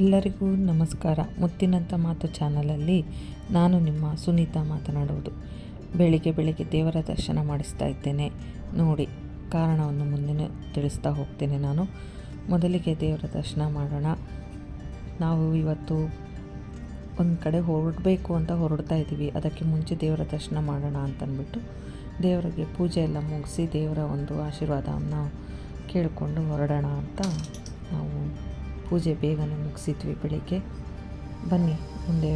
ಎಲ್ಲರಿಗೂ ನಮಸ್ಕಾರ. ಮುತ್ತಿನಂಥ ಮಾತು ಚಾನಲಲ್ಲಿ ನಾನು ನಿಮ್ಮ ಸುನೀತಾ ಮಾತನಾಡುವುದು. ಬೆಳಿಗ್ಗೆ ಬೆಳಿಗ್ಗೆ ದೇವರ ದರ್ಶನ ಮಾಡಿಸ್ತಾ ಇದ್ದೇನೆ. ನೋಡಿ, ಕಾರಣವನ್ನು ಮುಂದಿನ ತಿಳಿಸ್ತಾ ಹೋಗ್ತೇನೆ ನಾನು. ಮೊದಲಿಗೆ ದೇವರ ದರ್ಶನ ಮಾಡೋಣ. ನಾವು ಇವತ್ತು ಒಂದು ಕಡೆ ಹೊರಡಬೇಕು ಅಂತ ಹೊರಡ್ತಾ ಇದ್ದೀವಿ. ಅದಕ್ಕೆ ಮುಂಚೆ ದೇವರ ದರ್ಶನ ಮಾಡೋಣ ಅಂತಂದ್ಬಿಟ್ಟು ದೇವರಿಗೆ ಪೂಜೆ ಎಲ್ಲ ಮುಗಿಸಿ ದೇವರ ಒಂದು ಆಶೀರ್ವಾದವನ್ನು ಕೇಳಿಕೊಂಡು ಹೊರಡೋಣ ಅಂತ ನಾವು ಪೂಜೆ ಬೇಗನೆ ಮುಗಿಸಿದ್ವಿ ಬೆಳಿಗ್ಗೆ. ಬನ್ನಿ, ಮುಂದೆ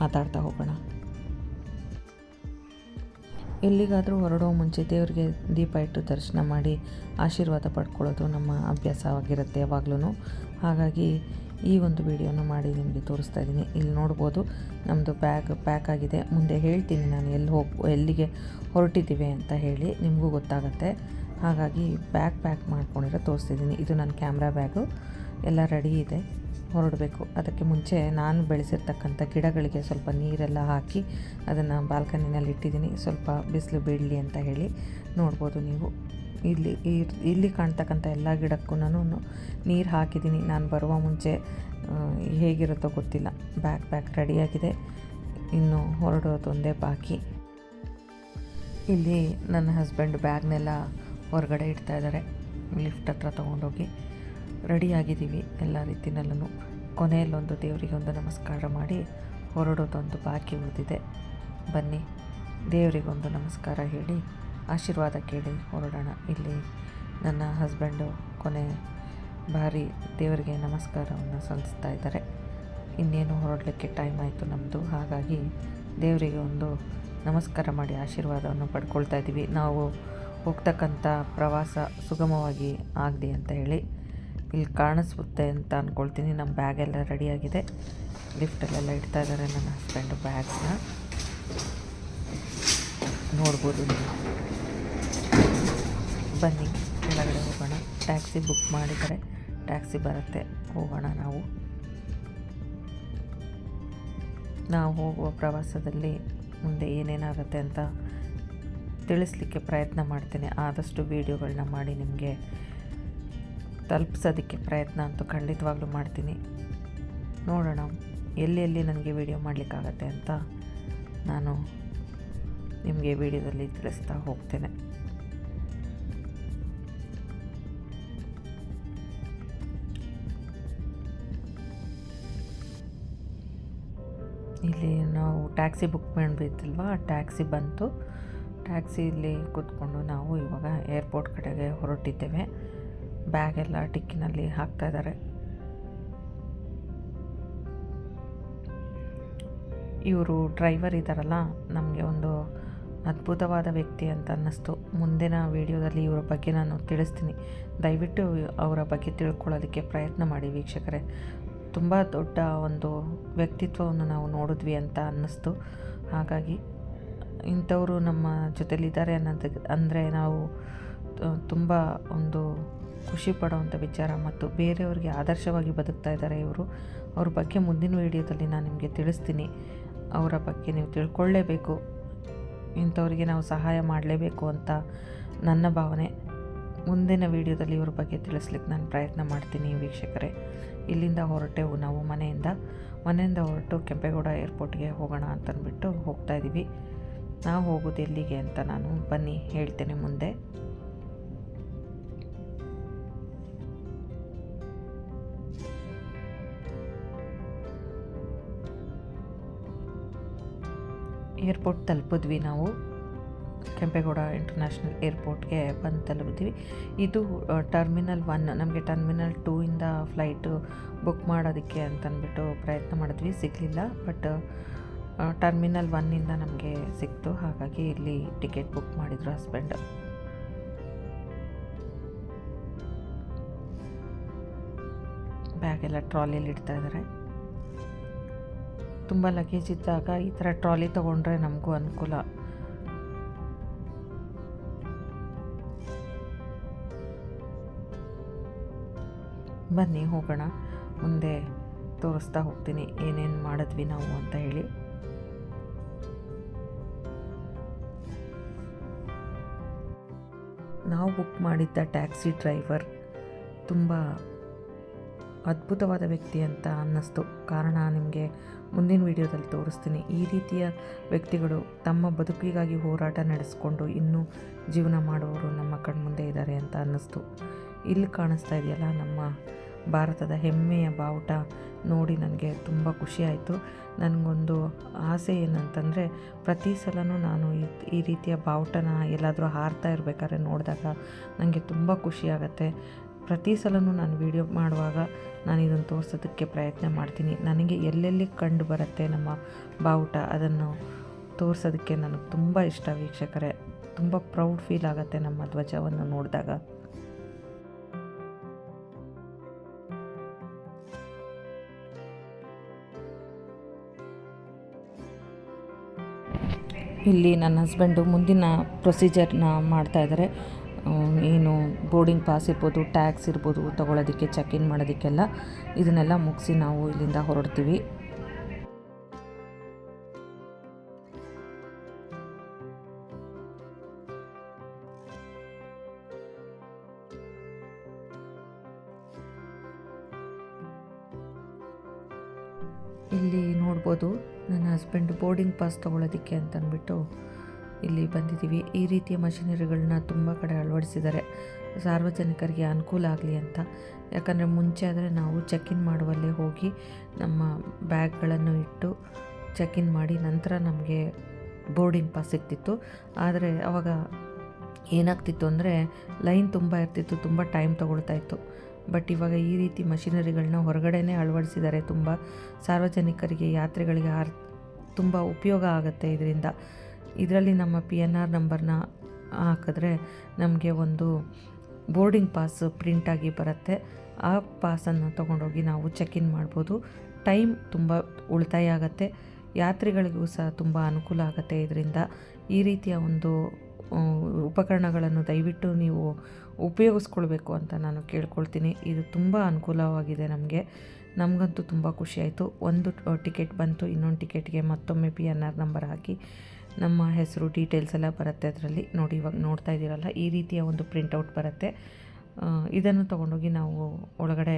ಮಾತಾಡ್ತಾ ಹೋಗೋಣ. ಎಲ್ಲಿಗಾದರೂ ಹೊರಡೋ ಮುಂಚೆ ದೇವರಿಗೆ ದೀಪ ಇಟ್ಟು ದರ್ಶನ ಮಾಡಿ ಆಶೀರ್ವಾದ ಪಡ್ಕೊಳ್ಳೋದು ನಮ್ಮ ಅಭ್ಯಾಸವಾಗಿರುತ್ತೆ ಯಾವಾಗಲೂ ಹಾಗಾಗಿ ಈ ಒಂದು ವಿಡಿಯೋನ ಮಾಡಿ ನಿಮಗೆ ತೋರಿಸ್ತಾ ಇದ್ದೀನಿ. ಇಲ್ಲಿ ನೋಡ್ಬೋದು ನಮ್ಮದು ಬ್ಯಾಗ್ ಪ್ಯಾಕ್ ಆಗಿದೆ. ಮುಂದೆ ಹೇಳ್ತೀನಿ ನಾನು ಎಲ್ಲಿ ಹೋಗಿ, ಎಲ್ಲಿಗೆ ಹೊರಟಿದ್ದೀವಿ ಅಂತ ಹೇಳಿ ನಿಮಗೂ ಗೊತ್ತಾಗುತ್ತೆ. ಹಾಗಾಗಿ ಬ್ಯಾಗ್ ಪ್ಯಾಕ್ ಮಾಡ್ಕೊಂಡಿರೋ ತೋರಿಸ್ತಿದ್ದೀನಿ. ಇದು ನನ್ನ ಕ್ಯಾಮ್ರಾ ಬ್ಯಾಗು. ಎಲ್ಲ ರೆಡಿ ಇದೆ. ಹೊರಡಬೇಕು. ಅದಕ್ಕೆ ಮುಂಚೆ ನಾನು ಬೆಳೆಸಿರ್ತಕ್ಕಂಥ ಗಿಡಗಳಿಗೆ ಸ್ವಲ್ಪ ನೀರೆಲ್ಲ ಹಾಕಿ ಅದನ್ನು ಬಾಲ್ಕನಿನಲ್ಲಿ ಇಟ್ಟಿದ್ದೀನಿ. ಸ್ವಲ್ಪ ಬಿಸಿಲು ಬೀಳಲಿ ಅಂತ ಹೇಳಿ ನೋಡ್ಬೋದು ನೀವು. ಇಲ್ಲಿ ಇಲ್ಲಿ ಕಾಣ್ತಕ್ಕಂಥ ಎಲ್ಲ ಗಿಡಕ್ಕೂ ನಾನು ನೀರು ಹಾಕಿದ್ದೀನಿ. ನಾನು ಬರುವ ಮುಂಚೆ ಹೇಗಿರುತ್ತೋ ಗೊತ್ತಿಲ್ಲ. ಬ್ಯಾಗ್ ಪ್ಯಾಕ್ ರೆಡಿಯಾಗಿದೆ. ಇನ್ನು ಹೊರಡೋದೊಂದೇ ಬಾಕಿ. ಇಲ್ಲಿ ನನ್ನ ಹಸ್ಬೆಂಡ್ ಬ್ಯಾಗ್ನೆಲ್ಲ ಹೊರಗಡೆ ಇಡ್ತಾ ಇದ್ದಾರೆ. ಲಿಫ್ಟ್ ಹತ್ರ ತೊಗೊಂಡೋಗಿ. ರೆಡಿ ಆಗಿದ್ದೀವಿ ಎಲ್ಲ ರೀತಿಯಲ್ಲೂ ಕೊನೆಯಲ್ಲೊಂದು ದೇವರಿಗೆ ಒಂದು ನಮಸ್ಕಾರ ಮಾಡಿ ಹೊರಡೋದೊಂದು ಬಾಕಿ ಉಳಿದಿದೆ. ಬನ್ನಿ ದೇವರಿಗೊಂದು ನಮಸ್ಕಾರ ಹೇಳಿ, ಆಶೀರ್ವಾದ ಕೇಳಿ ಹೊರಡೋಣ. ಇಲ್ಲಿ ನನ್ನ ಹಸ್ಬೆಂಡು ಕೊನೆ ಬಾರಿ ದೇವರಿಗೆ ನಮಸ್ಕಾರವನ್ನು ಸಲ್ಲಿಸ್ತಾ ಇದ್ದಾರೆ. ಇನ್ನೇನು ಹೊರಡಲಿಕ್ಕೆ ಟೈಮ್ ಆಯಿತು ನಮ್ಮದು ಹಾಗಾಗಿ ದೇವರಿಗೆ ಒಂದು ನಮಸ್ಕಾರ ಮಾಡಿ ಆಶೀರ್ವಾದವನ್ನು ಪಡ್ಕೊಳ್ತಾ ಇದ್ದೀವಿ. ನಾವು ಹೋಗ್ತಕ್ಕಂಥ ಪ್ರವಾಸ ಸುಗಮವಾಗಿ ಆಗಲಿ ಅಂತ ಹೇಳಿ. ಇಲ್ಲಿ ಕಾಣಿಸುತ್ತೆ ಅಂತ ಅಂದ್ಕೊಳ್ತೀನಿ ನಮ್ಮ ಬ್ಯಾಗ್ ಬ್ಯಾಗೆಲ್ಲ ರೆಡಿಯಾಗಿದೆ ಲಿಫ್ಟಲ್ಲೆಲ್ಲ ಇಡ್ತಾ ಇದ್ದಾರೆ ನನ್ನ ಹಸ್ಬೆಂಡು ಬ್ಯಾಗ್ಸ್ನ ನೋಡ್ಬೋದು ನೀವು. ಬನ್ನಿ, ಕೆಳಗಡೆ ಹೋಗೋಣ. ಟ್ಯಾಕ್ಸಿ ಬುಕ್ ಮಾಡಿದರೆ ಟ್ಯಾಕ್ಸಿ ಬರುತ್ತೆ. ಹೋಗೋಣ ನಾವು. ನಾವು ಹೋಗುವ ಪ್ರವಾಸದಲ್ಲಿ ಮುಂದೆ ಏನೇನಾಗುತ್ತೆ ಅಂತ ತಿಳಿಸ್ಲಿಕ್ಕೆ ಪ್ರಯತ್ನ ಮಾಡ್ತೇನೆ. ಆದಷ್ಟು ವೀಡಿಯೋಗಳನ್ನ ಮಾಡಿ ನಿಮಗೆ ತಲುಪಿಸೋದಕ್ಕೆ ಪ್ರಯತ್ನ ಅಂತೂ ಖಂಡಿತವಾಗ್ಲೂ ಮಾಡ್ತೀನಿ. ನೋಡೋಣ, ಎಲ್ಲಿ ಎಲ್ಲಿ ನನಗೆ ವಿಡಿಯೋ ಮಾಡಲಿಕ್ಕಾಗತ್ತೆ ಅಂತ ನಾನು ನಿಮಗೆ ವಿಡಿಯೋದಲ್ಲಿ ತಿಳಿಸ್ತಾ ಹೋಗ್ತೇನೆ. ಇಲ್ಲಿ ನಾವು ಟ್ಯಾಕ್ಸಿ ಬುಕ್ ಮಾಡಿದ್ದಿಲ್ವಾ? ಟ್ಯಾಕ್ಸಿ ಬಂತು. ಟ್ಯಾಕ್ಸಿಯಲ್ಲಿ ಕೂತ್ಕೊಂಡು ನಾವು ಇವಾಗ ಏರ್ಪೋರ್ಟ್ ಕಡೆಗೆ ಹೊರಟಿದ್ದೇವೆ. ಬ್ಯಾಗೆಲ್ಲ ಟಿಕ್ಕಿನಲ್ಲಿ ಹಾಕ್ತಾ ಇದ್ದಾರೆ. ಇವರು ಡ್ರೈವರ್ ಇದ್ದಾರಲ್ಲ, ನಮಗೆ ಒಂದು ಅದ್ಭುತವಾದ ವ್ಯಕ್ತಿ ಅಂತ ಅನ್ನಿಸ್ತು. ಮುಂದಿನ ವಿಡಿಯೋದಲ್ಲಿ ಇವರ ಬಗ್ಗೆ ನಾನು ತಿಳಿಸ್ತೀನಿ. ದಯವಿಟ್ಟು ಅವರ ಬಗ್ಗೆ ತಿಳ್ಕೊಳ್ಳೋದಕ್ಕೆ ಪ್ರಯತ್ನ ಮಾಡಿ ವೀಕ್ಷಕರೇ. ತುಂಬ ದೊಡ್ಡ ಒಂದು ವ್ಯಕ್ತಿತ್ವವನ್ನು ನಾವು ನೋಡಿದ್ವಿ ಅಂತ ಅನ್ನಿಸ್ತು. ಹಾಗಾಗಿ ಇಂಥವರು ನಮ್ಮ ಜೊತೆಲಿದ್ದಾರೆ ಅನ್ನೋದು ಅಂದರೆ ನಾವು ತುಂಬ ಒಂದು ಖುಷಿ ಪಡೋವಂಥ ವಿಚಾರ ಮತ್ತು ಬೇರೆಯವ್ರಿಗೆ ಆದರ್ಶವಾಗಿ ಬದುಕ್ತಾ ಇದ್ದಾರೆ ಇವರು. ಅವ್ರ ಬಗ್ಗೆ ಮುಂದಿನ ವೀಡಿಯೋದಲ್ಲಿ ನಾನು ನಿಮಗೆ ತಿಳಿಸ್ತೀನಿ. ಅವರ ಬಗ್ಗೆ ನೀವು ತಿಳ್ಕೊಳ್ಳೇಬೇಕು. ಇಂಥವ್ರಿಗೆ ನಾವು ಸಹಾಯ ಮಾಡಲೇಬೇಕು ಅಂತ ನನ್ನ ಭಾವನೆ. ಮುಂದಿನ ವೀಡಿಯೋದಲ್ಲಿ ಇವ್ರ ಬಗ್ಗೆ ತಿಳಿಸ್ಲಿಕ್ಕೆ ನಾನು ಪ್ರಯತ್ನ ಮಾಡ್ತೀನಿ ವೀಕ್ಷಕರೇ. ಇಲ್ಲಿಂದ ಹೊರಟೆವು ನಾವು ಮನೆಯಿಂದ ಮನೆಯಿಂದ ಹೊರಟು ಕೆಂಪೇಗೌಡ ಏರ್ಪೋರ್ಟ್ಗೆ ಹೋಗೋಣ ಅಂತಂದ್ಬಿಟ್ಟು ಹೋಗ್ತಾ ಇದ್ದೀವಿ ನಾವು ಹೋಗೋದು ಎಲ್ಲಿಗೆ ಅಂತ ನಾನು ಬನ್ನಿ ಹೇಳ್ತೇನೆ ಮುಂದೆ. ಏರ್ಪೋರ್ಟ್ ತಲುಪಿದ್ವಿ ನಾವು. ಕೆಂಪೇಗೌಡ ಇಂಟರ್ನ್ಯಾಷನಲ್ ಏರ್ಪೋರ್ಟ್ಗೆ ಬಂದು ತಲುಪಿದ್ವಿ. ಇದು ಟರ್ಮಿನಲ್ ಒನ್, ನಮಗೆ ಟರ್ಮಿನಲ್ ಟೂ ಇಂದ ಫ್ಲೈಟು ಬುಕ್ ಮಾಡೋದಕ್ಕೆ ಅಂತಂದ್ಬಿಟ್ಟು ಪ್ರಯತ್ನ ಮಾಡಿದ್ವಿ, ಸಿಗಲಿಲ್ಲ. ಬಟ್ ಟರ್ಮಿನಲ್ ಒನ್ನಿಂದ ನಮಗೆ ಸಿಕ್ತು. ಹಾಗಾಗಿ ಇಲ್ಲಿ ಟಿಕೆಟ್ ಬುಕ್ ಮಾಡಿದ್ರು ಹಸ್ಬೆಂಡ್. ಬ್ಯಾಗೆಲ್ಲ ಟ್ರಾಲಿಯಲ್ಲಿ ಇಡ್ತಾ ಇದ್ದಾರೆ. ತುಂಬ ಲಗೇಜ್ ಇದ್ದಾಗ ಈ ಥರ ಟ್ರಾಲಿ ತೊಗೊಂಡ್ರೆ ನಮಗೂ ಅನುಕೂಲ. ಬನ್ನಿ ಹೋಗೋಣ, ಮುಂದೆ ತೋರಿಸ್ತಾ ಹೋಗ್ತೀನಿ ಏನೇನು ಮಾಡಿದ್ವಿ ನಾವು ಅಂತ ಹೇಳಿ. ನಾವು ಬುಕ್ ಮಾಡಿದ್ದ ಟ್ಯಾಕ್ಸಿ ಡ್ರೈವರ್ ತುಂಬ ಅದ್ಭುತವಾದ ವ್ಯಕ್ತಿ ಅಂತ ಅನ್ನಿಸ್ತು. ಕಾರಣ, ನಿಮಗೆ ಮುಂದಿನ ವಿಡಿಯೋದಲ್ಲಿ ತೋರಿಸ್ತೀನಿ. ಈ ರೀತಿಯ ವ್ಯಕ್ತಿಗಳು ತಮ್ಮ ಬದುಕಿಗಾಗಿ ಹೋರಾಟ ನಡೆಸ್ಕೊಂಡು ಇನ್ನೂ ಜೀವನ ಮಾಡುವವರು ನಮ್ಮ ಕಣ್ಮುಂದೆ ಇದ್ದಾರೆ ಅಂತ ಅನ್ನಿಸ್ತು. ಇಲ್ಲಿ ಕಾಣಿಸ್ತಾ ಇದೆಯಲ್ಲ, ನಮ್ಮ ಭಾರತದ ಹೆಮ್ಮೆಯ ಬಾವುಟ ನೋಡಿ ನನಗೆ ತುಂಬ ಖುಷಿಯಾಯಿತು ನನಗೊಂದು ಆಸೆ ಏನಂತಂದರೆ, ಪ್ರತಿ ಸಲನೂ ನಾನು ಈ ಈ ರೀತಿಯ ಬಾವುಟನ ಎಲ್ಲಾದರೂ ಹಾರ್ತಾ ಇರಬೇಕಾದ್ರೆ ನೋಡಿದಾಗ ನನಗೆ ತುಂಬ ಖುಷಿಯಾಗತ್ತೆ ಪ್ರತಿ ಸಲನೂ ನಾನು ವೀಡಿಯೋ ಮಾಡುವಾಗ ನಾನು ಇದನ್ನು ತೋರಿಸೋದಕ್ಕೆ ಪ್ರಯತ್ನ ಮಾಡ್ತೀನಿ. ನನಗೆ ಎಲ್ಲೆಲ್ಲಿ ಕಂಡು ಬರುತ್ತೆ ನಮ್ಮ ಬಾವುಟ ಅದನ್ನು ತೋರಿಸೋದಕ್ಕೆ ನನಗೆ ತುಂಬ ಇಷ್ಟ ವೀಕ್ಷಕರೇ. ತುಂಬ ಪ್ರೌಡ್ ಫೀಲ್ ಆಗುತ್ತೆ ನಮ್ಮ ಧ್ವಜವನ್ನು ನೋಡಿದಾಗ. ಇಲ್ಲಿ ನನ್ನ ಹಸ್ಬೆಂಡು ಮುಂದಿನ ಪ್ರೊಸೀಜರ್ನ ಮಾಡ್ತಾ ಇದ್ದಾರೆ. ಏನು ಬೋರ್ಡಿಂಗ್ ಪಾಸ್ ಇರ್ಬೋದು, ಟ್ಯಾಕ್ಸ್ ಇರ್ಬೋದು ತೊಗೊಳೋದಕ್ಕೆ ಚೆಕ್ ಇನ್ ಮಾಡೋದಕ್ಕೆಲ್ಲ ಇದನ್ನೆಲ್ಲ ಮುಗಿಸಿ ನಾವು ಇಲ್ಲಿಂದ ಹೊರಡ್ತೀವಿ. ಇಲ್ಲಿ ನೋಡ್ಬೋದು ನನ್ನ ಹಸ್ಬೆಂಡ್ ಬೋರ್ಡಿಂಗ್ ಪಾಸ್ ತೊಗೊಳೋದಕ್ಕೆ ಅಂತ ಅಂದ್ಬಿಟ್ಟು ಇಲ್ಲಿ ಬಂದಿದ್ದೀವಿ. ಈ ರೀತಿಯ ಮಷಿನರಿಗಳನ್ನ ತುಂಬ ಕಡೆ ಅಳವಡಿಸಿದ್ದಾರೆ. ಸಾರ್ವಜನಿಕರಿಗೆ ಅನುಕೂಲ ಆಗಲಿ ಅಂತ. ಯಾಕಂದರೆ ಮುಂಚೆ ಆದರೆ ನಾವು ಚೆಕ್ ಇನ್ ಮಾಡುವಲ್ಲೇ ಹೋಗಿ ನಮ್ಮ ಬ್ಯಾಗ್ಗಳನ್ನು ಇಟ್ಟು ಚೆಕ್ ಇನ್ ಮಾಡಿ ನಂತರ ನಮಗೆ ಬೋರ್ಡಿಂಗ್ ಪಾಸ್ ಸಿಗ್ತಿತ್ತು. ಆದರೆ ಅವಾಗ ಏನಾಗ್ತಿತ್ತು ಅಂದರೆ ಲೈನ್ ತುಂಬ ಇರ್ತಿತ್ತು, ತುಂಬ ಟೈಮ್ ತೊಗೊಳ್ತಾ ಇತ್ತು. ಬಟ್ ಇವಾಗ ಈ ರೀತಿ ಮಷಿನರಿಗಳನ್ನ ಹೊರಗಡೆನೇ ಅಳವಡಿಸಿದ್ದಾರೆ. ತುಂಬ ಸಾರ್ವಜನಿಕರಿಗೆ, ಯಾತ್ರೆಗಳಿಗೆ ಆರ್, ತುಂಬ ಉಪಯೋಗ ಆಗುತ್ತೆ ಇದರಿಂದ. ಇದರಲ್ಲಿ ನಮ್ಮ ಪಿ ಎನ್ ಆರ್ ನಂಬರ್ನ ಹಾಕಿದ್ರೆ ನಮಗೆ ಒಂದು ಬೋರ್ಡಿಂಗ್ ಪಾಸ್ ಪ್ರಿಂಟಾಗಿ ಬರುತ್ತೆ. ಆ ಪಾಸನ್ನು ತೊಗೊಂಡೋಗಿ ನಾವು ಚೆಕ್ ಇನ್ ಮಾಡ್ಬೋದು. ಟೈಮ್ ತುಂಬ ಉಳಿತಾಯ ಆಗುತ್ತೆ. ಯಾತ್ರಿಗಳಿಗೂ ಸಹ ತುಂಬ ಅನುಕೂಲ ಆಗುತ್ತೆ ಇದರಿಂದ. ಈ ರೀತಿಯ ಒಂದು ಉಪಕರಣಗಳನ್ನು ದಯವಿಟ್ಟು ನೀವು ಉಪಯೋಗಿಸ್ಕೊಳ್ಬೇಕು ಅಂತ ನಾನು ಕೇಳ್ಕೊಳ್ತೀನಿ. ಇದು ತುಂಬ ಅನುಕೂಲವಾಗಿದೆ ನಮಗೆ. ನಮಗಂತೂ ತುಂಬ ಖುಷಿಯಾಯಿತು ಒಂದು ಟಿಕೆಟ್ ಬಂತು. ಇನ್ನೊಂದು ಟಿಕೆಟ್ಗೆ ಮತ್ತೊಮ್ಮೆ ಪಿ ಎನ್ ಆರ್ ನಂಬರ್ ಹಾಕಿ ನಮ್ಮ ಹೆಸರು ಡೀಟೇಲ್ಸ್ ಎಲ್ಲ ಬರುತ್ತೆ ಅದರಲ್ಲಿ. ನೋಡಿ, ಇವಾಗ ನೋಡ್ತಾ ಇದ್ದೀರಲ್ಲ, ಈ ರೀತಿಯ ಒಂದು ಪ್ರಿಂಟೌಟ್ ಬರುತ್ತೆ. ಇದನ್ನು ತೊಗೊಂಡೋಗಿ ನಾವು ಒಳಗಡೆ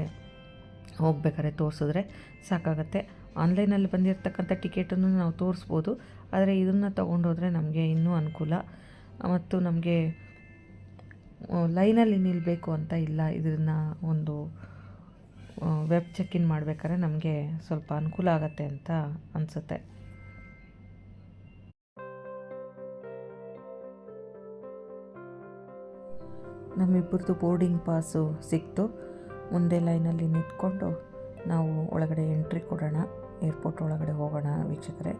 ಹೋಗ್ಬೇಕಾದ್ರೆ ತೋರಿಸಿದ್ರೆ ಸಾಕಾಗುತ್ತೆ. ಆನ್ಲೈನಲ್ಲಿ ಬಂದಿರತಕ್ಕಂಥ ಟಿಕೆಟನ್ನು ನಾವು ತೋರಿಸ್ಬೋದು. ಆದರೆ ಇದನ್ನು ತೊಗೊಂಡೋದ್ರೆ ನಮಗೆ ಇನ್ನೂ ಅನುಕೂಲ. ಮತ್ತು ನಮಗೆ ಲೈನಲ್ಲಿ ನಿಲ್ಲಬೇಕು ಅಂತ ಇಲ್ಲ. ಇದನ್ನು ಒಂದು ವೆಬ್ ಚೆಕ್ ಇನ್ ಮಾಡಬೇಕಾದ್ರೆ ನಮಗೆ ಸ್ವಲ್ಪ ಅನುಕೂಲ ಆಗತ್ತೆ ಅಂತ ಅನಿಸುತ್ತೆ. ನಮ್ಮಿಬ್ಬರದು ಬೋರ್ಡಿಂಗ್ ಪಾಸು ಸಿಕ್ತು. ಮುಂದೆ ಲೈನಲ್ಲಿ ನಿಂತ್ಕೊಂಡು ನಾವು ಒಳಗಡೆ ಎಂಟ್ರಿ ಕೊಡೋಣ. ಏರ್ಪೋರ್ಟ್ ಒಳಗಡೆ ಹೋಗೋಣ ವೀಕ್ಷಕರೇ.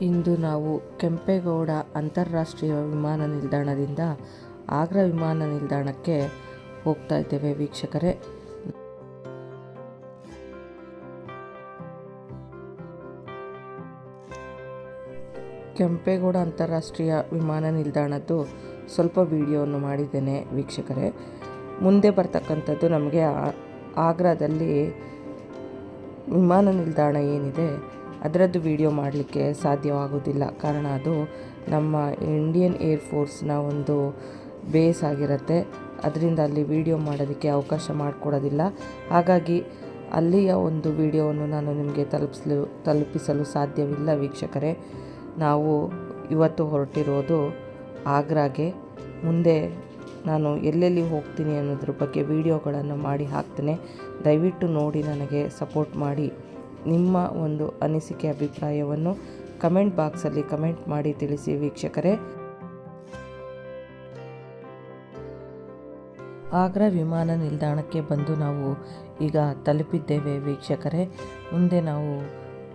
ಇಂದು ನಾವು ಕೆಂಪೇಗೌಡ ಅಂತಾರಾಷ್ಟ್ರೀಯ ವಿಮಾನ ನಿಲ್ದಾಣದಿಂದ ಆಗ್ರಾ ವಿಮಾನ ನಿಲ್ದಾಣಕ್ಕೆ ಹೋಗ್ತಾ ಇದ್ದೇವೆ ವೀಕ್ಷಕರೇ. ಕೆಂಪೇಗೌಡ ಅಂತಾರಾಷ್ಟ್ರೀಯ ವಿಮಾನ ನಿಲ್ದಾಣದ್ದು ಸ್ವಲ್ಪ ವಿಡಿಯೋವನ್ನು ಮಾಡಿದ್ದೇನೆ ವೀಕ್ಷಕರೇ. ಮುಂದೆ ಬರ್ತಕ್ಕಂಥದ್ದು ನಮಗೆ ಆಗ್ರಾದಲ್ಲಿ ವಿಮಾನ ನಿಲ್ದಾಣ ಏನಿದೆ ಅದರದ್ದು ವಿಡಿಯೋ ಮಾಡಲಿಕ್ಕೆ ಸಾಧ್ಯವಾಗೋದಿಲ್ಲ. ಕಾರಣ ಅದು ನಮ್ಮ ಇಂಡಿಯನ್ ಏರ್ ಫೋರ್ಸ್ನ ಒಂದು ಬೇಸ್ ಆಗಿರುತ್ತೆ. ಅದರಿಂದ ಅಲ್ಲಿ ವಿಡಿಯೋ ಮಾಡೋದಕ್ಕೆ ಅವಕಾಶ ಮಾಡಿಕೊಡೋದಿಲ್ಲ. ಹಾಗಾಗಿ ಅಲ್ಲಿಯ ಒಂದು ವಿಡಿಯೋವನ್ನು ನಾನು ನಿಮಗೆ ತಲುಪಿಸಲು ತಲುಪಿಸಲು ಸಾಧ್ಯವಿಲ್ಲ ವೀಕ್ಷಕರೇ. ನಾವು ಇವತ್ತು ಹೊರಟಿರೋದು ಆಗ್ರಾಗೆ. ಮುಂದೆ ನಾನು ಎಲ್ಲೆಲ್ಲಿ ಹೋಗ್ತೀನಿ ಅನ್ನೋದ್ರ ಬಗ್ಗೆ ವಿಡಿಯೋಗಳನ್ನು ಮಾಡಿ ಹಾಕ್ತೇನೆ. ದಯವಿಟ್ಟು ನೋಡಿ ನನಗೆ ಸಪೋರ್ಟ್ ಮಾಡಿ. ನಿಮ್ಮ ಒಂದು ಅನಿಸಿಕೆ ಅಭಿಪ್ರಾಯವನ್ನು ಕಮೆಂಟ್ ಬಾಕ್ಸಲ್ಲಿ ಕಮೆಂಟ್ ಮಾಡಿ ತಿಳಿಸಿ ವೀಕ್ಷಕರೇ ಆಗ್ರಾ ವಿಮಾನ ನಿಲ್ದಾಣಕ್ಕೆ ಬಂದು ನಾವು ಈಗ ತಲುಪಿದ್ದೇವೆ ವೀಕ್ಷಕರೇ ಮುಂದೆ ನಾವು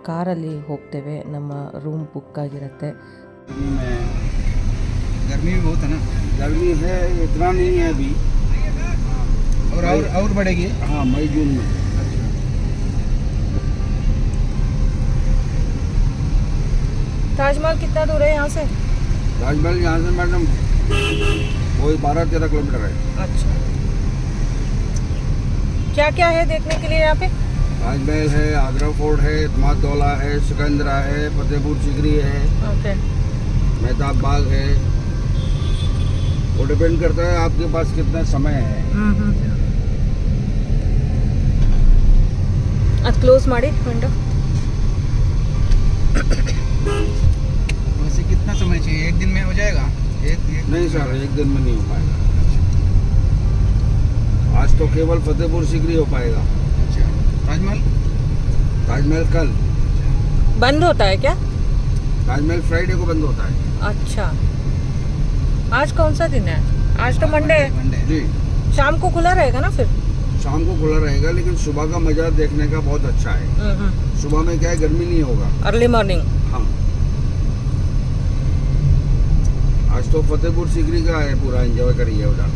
ಕಾರಲ್ಲಿ ಹೋಗ್ತೇವೆ ನಮ್ಮ ರೂಮ್ ಬುಕ್ ಆಗಿರುತ್ತೆ गर्मी भी बहुत है ना गर्मी है इतना नहीं है अभी और और और बढ़ेगी हाँ मई जून में कितना दूर है यहाँ से राजमहल यहाँ से मैडम वही बारह तेरह किलोमीटर है अच्छा क्या क्या है देखने के लिए यहाँ पे राजमहल है आगरा फोर्ट है इतमाद दौला है सिकंदरा है फतेहपुर सिकरी है ओके मेहताब बाग है वो डिपेंड करता है आपके पास कितना समय है ಅದು ಕ್ಲೋಸ್ ಮಾಡಿ ವಿಂಡೋ वैसे कितना समय चाहिए एक दिन में हो जाएगा? एक, एक। नहीं सर एक दिन में नहीं हो पाएगा। आज तो केवल फतेहपुर सिकरी हो पाएगा। अच्छा। ताजमहल? ताजमहल कल। बंद होता है क्या? ताजमहल फ्राइडे को बंद होता है। अच्छा। आज कौन सा दिन है? आज तो मंडे है। मंडे जी। शाम को खुला रहेगा ना फिर? शाम को खुला रहेगा लेकिन सुबह का मज़ा देखने का बहुत अच्छा है। सुबह में क्या है गर्मी नहीं होगा। अर्ली मॉर्निंग हाँ। आज तो फतेहपुर सिकरी का है पूरा एंजॉय करिए उधर।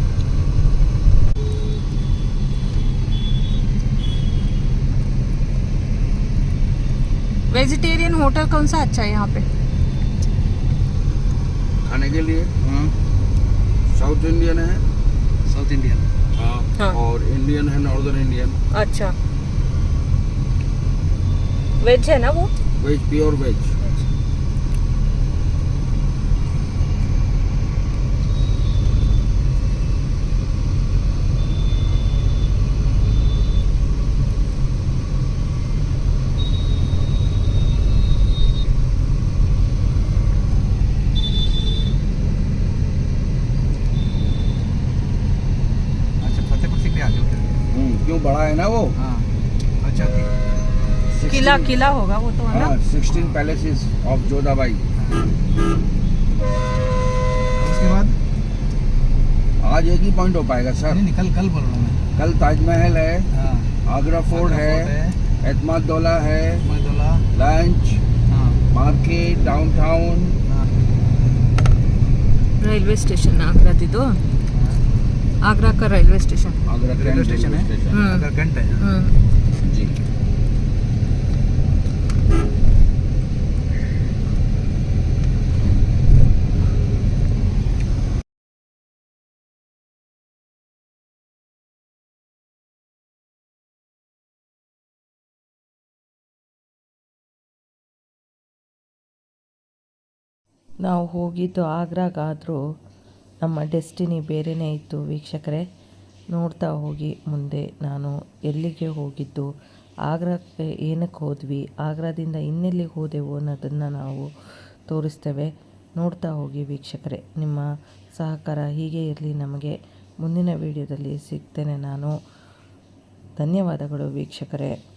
वेजिटेरियन होटल कौन सा अच्छा है यहाँ पे? खाने के लिए? हाँ। साउथ इंडियन है? साउथ इंडियन हाँ। और इंडियन है नॉर्दर्न इंडियन अच्छा। वेज है ना वो? वेज प्योर वेज अच्छा फतेहपुर सिकरी आगे उतर गए हम्म, क्यों बड़ा है ना वो हाँ अच्छा ठीक किला किला होगा वो तो है ना हाँ सिक्सटीन पैलेसेस ऑफ जोधाबाई उसके बाद आज एक ही पॉइंट हो पाएगा सर नहीं नहीं कल कल बोल रहा हूँ मैं कल ताजमहल है हाँ आगरा फोर्ट आगरा है एतमाद दौला है मदोला लंच हाँ मार्केट डाउनटाउन हाँ ರೈಲ್ವೆ ಸ್ಟೇಷನ್ ಆಗ್ರಾದಿದು ಆಗ್ರಾ का railway station Agra railway cantt station है हम्म। अगर घंटे है ಹ್ಮ್ जी ನಾವು ಹೋಗಿದ್ದು ಆಗ್ರಾಗಾದರೂ ನಮ್ಮ ಡೆಸ್ಟಿನಿ ಬೇರೆಯೇ ಇತ್ತು ವೀಕ್ಷಕರೇ. ನೋಡ್ತಾ ಹೋಗಿ ಮುಂದೆ ನಾನು ಎಲ್ಲಿಗೆ ಹೋಗಿದ್ದು, ಆಗ್ರಾಕ್ಕೆ ಏನಕ್ಕೆ ಹೋದ್ವಿ, ಆಗ್ರಾದಿಂದ ಇನ್ನೆಲ್ಲಿಗೆ ಹೋದೆವು ಅನ್ನೋದನ್ನು ನಾವು ತೋರಿಸ್ತೇವೆ. ನೋಡ್ತಾ ಹೋಗಿ ವೀಕ್ಷಕರೇ. ನಿಮ್ಮ ಸಹಕಾರ ಹೀಗೆ ಇರಲಿ, ನಮಗೆ ಮುಂದಿನ ವಿಡಿಯೋದಲ್ಲಿ ಸಿಗ್ತೇನೆ ನಾನು. ಧನ್ಯವಾದಗಳು ವೀಕ್ಷಕರೇ.